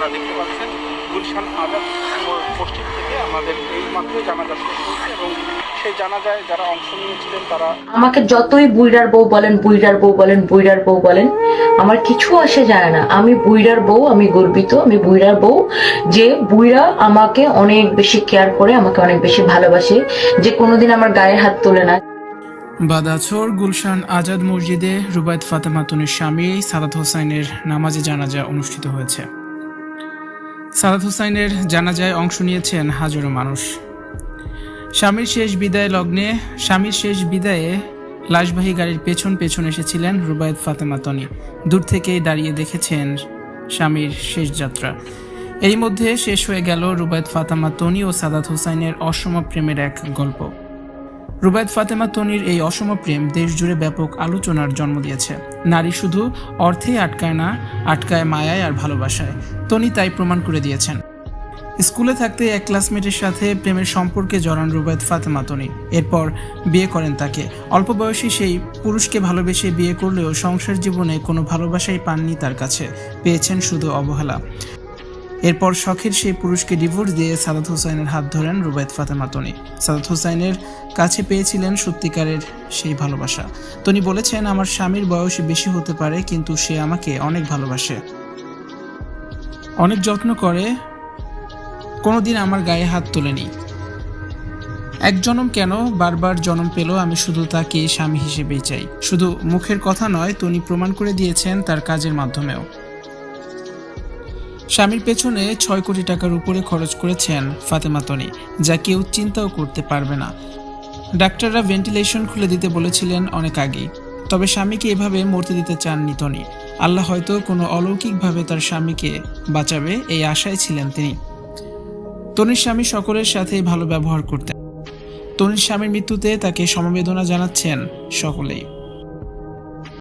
আপনারা দেখতে পাচ্ছেন গুলশান আজাদ মসজিদ থেকে আমাদের এই মাত্র জানাজা শেষ হয়েছে এবং সেই জানাজায় যারা অংশ নিয়েছিলেন তারা আমাকে যতই বুইড়ার বউ বলেন বুইড়ার বউ বলেন বুইড়ার বউ বলেন আমার কিছু আসে যায় না। আমি বুইড়ার বউ আমি গর্বিত আমি বুইড়ার বউ যে বুইড়া আমাকে অনেক বেশি কেয়ার করে আমাকে অনেক বেশি ভালোবাসে যে কোনোদিন আমার গায়ে হাত তোলে না। বাদাছর গুলশান আজাদ মসজিদে রুবায়ত ফাতেমা তনির স্বামী সাদাত হোসাইনের নামাজে জানাজা অনুষ্ঠিত হয়েছে। সাদাত হোসাইনের জানাজায় অংশ নিয়েছেন হাজারো মানুষ। স্বামীর শেষ বিদায় লগ্নে, স্বামীর শেষ বিদায়ে লাশবাহী গাড়ির পেছন পেছন এসেছিলেন রুবায়ত ফাতেমা তনি। দূর থেকেই দাঁড়িয়ে দেখেছেন স্বামীর শেষ যাত্রা। এরই মধ্যে শেষ হয়ে গেল রুবায়ত ফাতেমা তনি ও সাদাত হোসাইনের অসম প্রেমের এক গল্প। রুবায়ত ফাতেমা তনির এই অসম প্রেম দেশ জুড়ে ব্যাপক আলোচনার জন্ম দিয়েছে। নারী শুধু অর্থেই আটকায় না, আটকায় মায়ায় আর ভালোবাসায়। তনি তাই প্রমাণ করে দিয়েছেন। স্কুলে থাকতে এক ক্লাসমেটের সাথে প্রেমের সম্পর্কে জড়ান রুবায়ত ফাতেমা তনি। এরপর বিয়ে করেন তাকে। অল্প বয়সী সেই পুরুষকে ভালোবেসে বিয়ে করলেও সংসার জীবনে কোনো ভালোবাসাই পাননি তার কাছে। পেয়েছেন শুধু অবহেলা। এরপর শখের সেই পুরুষকে ডিভোর্স দিয়ে সাদাত হোসাইনের হাত ধরেন রুবায়ত ফাতেমা তনি। সাদাত হোসাইনের কাছে পেয়েছিলেন সত্যিকারের সেই ভালোবাসা। তনি বলেছেন, আমার স্বামীর বয়স বেশি হতে পারে, কিন্তু সে আমাকে অনেক ভালোবাসে। অনেক যত্ন করে। কোনোদিন আমার গায়ে হাত তোলেনি। এক জনম কেন? বারবার জনম পেল আমি শুধু তাকে স্বামী হিসেবেই চাই। শুধু মুখের কথা নয়, তনি প্রমাণ করে দিয়েছেন তার কাজের মাধ্যমেও। স্বামীর পেছনে ছয় কোটি টাকার উপরে খরচ করেছেন ফাতেমা তনি, যা কেউ চিন্তাও করতে পারবে না। ডাক্তাররা ভেন্টিলেশন খুলে দিতে বলেছিলেন অনেক আগেই, তবে স্বামীকে এভাবে মরতে দিতে চাননি তনি। আল্লাহ হয়তো কোনো অলৌকিকভাবে তার স্বামীকে বাঁচাবে এই আশায় ছিলেন তিনি। তনির স্বামী সকলের সাথেই ভালো ব্যবহার করতেন। তনির স্বামীর মৃত্যুতে তাকে সমবেদনা জানাচ্ছেন সকলেই।